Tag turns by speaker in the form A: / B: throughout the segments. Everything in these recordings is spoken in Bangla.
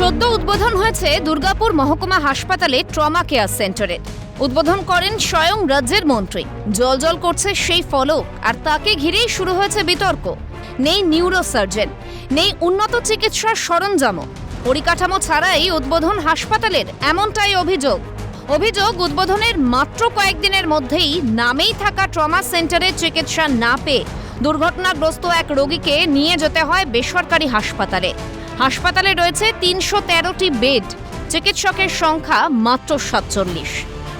A: সদ্য উদ্বোধন হয়েছে দুর্গাপুর মহকুমা হাসপাতালে ট্রমা কেয়ার সেন্টারের উদ্বোধন করেন স্বয়ং রাজ্যের মন্ত্রী। জলজল করছে সেই ফলক, আর তাকে ঘিরেই শুরু হয়েছে বিতর্ক। নেই নিউরো সার্জন নেই উন্নত চিকিৎসার সরঞ্জামও। পরিকাঠামো ছাড়াই উদ্বোধন হাসপাতালের এমনটাই অভিযোগ। অভিযোগ উদ্বোধনের মাত্র কয়েকদিনের মধ্যেই নামেই থাকা ট্রমা সেন্টারে চিকিৎসা না পেয়ে দুর্ঘটনাগ্রস্ত এক রোগীকে নিয়ে যেতে হয় বেসরকারি হাসপাতালে। হাসপাতালে রয়েছে তিনশো তেরোটি বেড। চিকিৎসকের সংখ্যা মাত্র সাতচল্লিশ।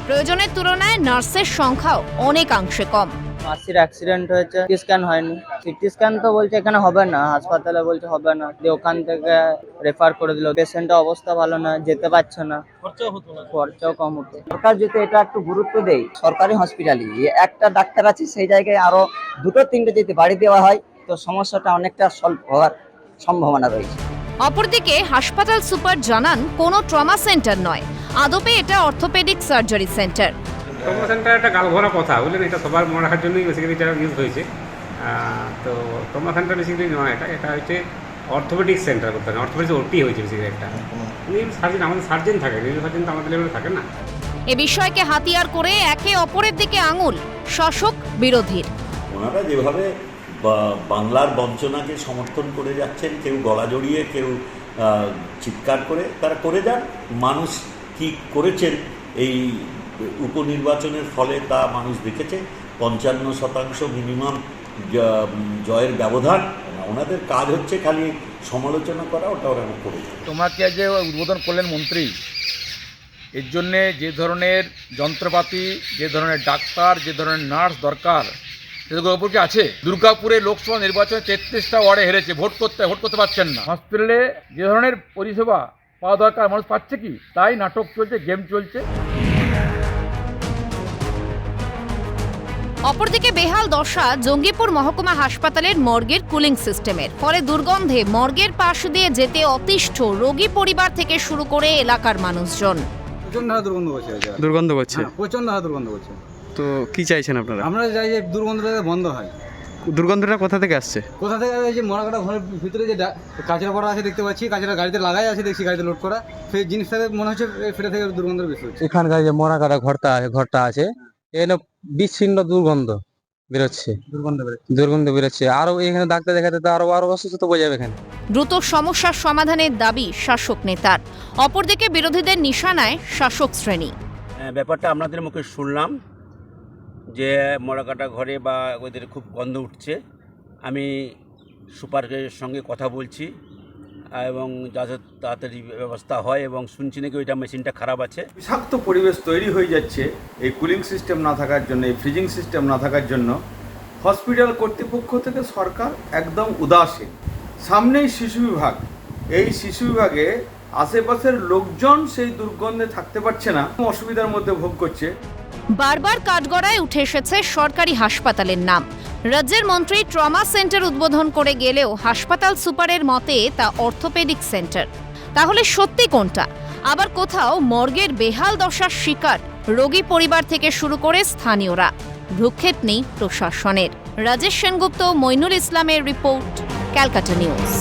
A: প্রয়োজনের তুলনায় নার্সের সংখ্যাও অনেকাংশে কম।
B: মাসির অ্যাক্সিডেন্ট হয়েছে সিটি স্ক্যান হয়নি। সিটি স্ক্যান তো বলছে এখানে হবে না হাসপাতালে বলছে হবে না। দিয়ে ওখান থেকে রেফার করে দিল। পেশেন্টের অবস্থা ভালো না যেতে পারছে না। খরচাও কম হতো।
C: সরকার যদি এটা একটু গুরুত্ব দেয় সরকারি হসপিটালে একটা ডাক্তার আছে সেই জায়গায় আরও দুটো তিনটে যদি বাড়ি দেওয়া হয় তো সমস্যাটা অনেকটা সলভ হওয়ার সম্ভাবনা রয়েছে।
A: অপরদিকে হাসপাতাল সুপার জানান কোনো ট্রমা সেন্টার নয়। আদপে এটা orthopaedic surgery centre.
D: Trauma centre একটা গালভরা কথা বুঝলেন? এটা সবার মনে রাখার জন্যই বেসিক্যালি এটা ইউজ হয়েছে। তো ট্রমা সেন্টার বেসিক্যালি নয় এটা এটা হচ্ছে অর্থোপেডিক সেন্টার করতে হবে অর্থোপেডিক ওটি হয়েছে বেসিক্যালি একটা। সার্জেন আমাদের সার্জেন থাকে নিউরো সার্জেন তো আমাদের লেভেলে থাকে না।
A: এ বিষয়কে হাতিয়ার করে একে অপরের দিকে আঙুল শাসক বিরোধীর।
E: ওনারা যেভাবে বা- বাংলার বঞ্চনাকে সমর্থন করে যাচ্ছেন, কেউ গলা জড়িয়ে, কেউ চিৎকার করে, তারা করে যান। মানুষ কি করেছেন এই উপনির্বাচনের ফলে তা মানুষ দেখেছে। পঞ্চান্ন শতাংশ মিনিমাম জয়ের ব্যবধান। ওনাদের কাজ হচ্ছে খালি সমালোচনা করা, ওটা ওরা করেছে
F: তোমাকে যে উদ্বোধন করলেন মন্ত্রী, এর জন্যে যে ধরনের যন্ত্রপাতি, যে ধরনের ডাক্তার, যে ধরনের নার্স দরকার উপর কি আছে? দুর্গাপুরে লোকসভা নির্বাচনে তেত্রিশটা ওয়ার্ডে হেরেছে। ভোট করতে ভোট করতে পারছেন না। হসপিটালে যে ধরনের পরিষেবা পাওয়া দরকার মানুষ পাচ্ছে কি? তাই নাটক চলছে গেম চলছে।
A: অপরদিকে বেহাল দশা জঙ্গিপুর মহকুমা হাসপাতালের মর্গের কুলিং সিস্টেমের। ফলে দুর্গন্ধে মর্গের পাশ দিয়ে যেতে অতিষ্ঠ রোগী পরিবার থেকে শুরু করে এলাকার মানুষজন।
G: প্রচণ্ড দুর্গন্ধ জায়গায়।
H: দুর্গন্ধ করছে
G: হ্যাঁ, প্রচণ্ড দুর্গন্ধ করছে
H: তো কি চাইছেন আপনারা?
G: আমরা চাই যে দুর্গন্ধটা বন্ধ হয়।
H: দুর্গন্ধটা কোথা থেকে আসছে?
G: কোথা থেকে এই যে মরাকাটা ঘরের ভিতরে যে ডা- কাঁচরা পড়া আছে দেখতে পাচ্ছি কাঁচরা গাড়িতে লাগাই আছে দেখছি গাড়িতে লোড করা। সেই জিনিসটাতে মনে হচ্ছে সেটা থেকে দুর্গন্ধ বেশি হচ্ছে।
I: এখানকার যে মরা কাটা ঘরটা আছে ঘরটা আছে এখানে বিচ্ছিন্ন দুর্গন্ধ বেরোচ্ছে।
G: দুর্গন্ধ বেরোচ্ছে।
I: দুর্গন্ধ বেরোচ্ছে। আরও এখানে ডাক্তার দেখাতে তো আরও আরও অসুস্থ বোঝা যাবে এখানে।
A: দ্রুত সমস্যার সমাধানের দাবি শাসক নেতার। অপরদিকে বিরোধীদের নিশানায় শাসক শ্রেণি।
J: হ্যাঁ, ব্যাপারটা আপনাদের মুখে শুনলাম। যে মরাকাটা ঘরে বা ওদের খুব গন্ধ উঠছে, আমি সুপারের সঙ্গে কথা বলছি, এবং যাতে তাড়াতাড়ি ব্যবস্থা হয় এবং শুনছি নাকি ওইটা মেশিনটা খারাপ আছে।
K: বিষাক্ত পরিবেশ তৈরি হয়ে যাচ্ছে, এই কুলিং সিস্টেম না থাকার জন্য, এই ফ্রিজিং সিস্টেম না থাকার জন্য। হসপিটাল কর্তৃপক্ষ থেকে সরকার একদম উদাসীন। সামনেই শিশু বিভাগ। এই শিশু বিভাগে আশেপাশের লোকজন সেই দুর্গন্ধে থাকতে পারছে না, অসুবিধার মধ্যে ভোগ করছে।
A: বারবার কাঠগড়ায় উঠে এসেছে সরকারি হাসপাতালের নাম। রাজ্যের মন্ত্রী ট্রমা সেন্টার উদ্বোধন করে গেলেও হাসপাতাল সুপারের মতে তা অর্থোপেডিক সেন্টার। তাহলে সত্যি কোনটা? আবার কোথাও মর্গের বেহাল দশার শিকার, রোগী পরিবার থেকে শুরু করে স্থানীয়রা। ভ্রুক্ষেপ নেই প্রশাসনের। রাজেশ সেনগুপ্ত, মইনুল ইসলামের রিপোর্ট, ক্যালকাটা নিউজ।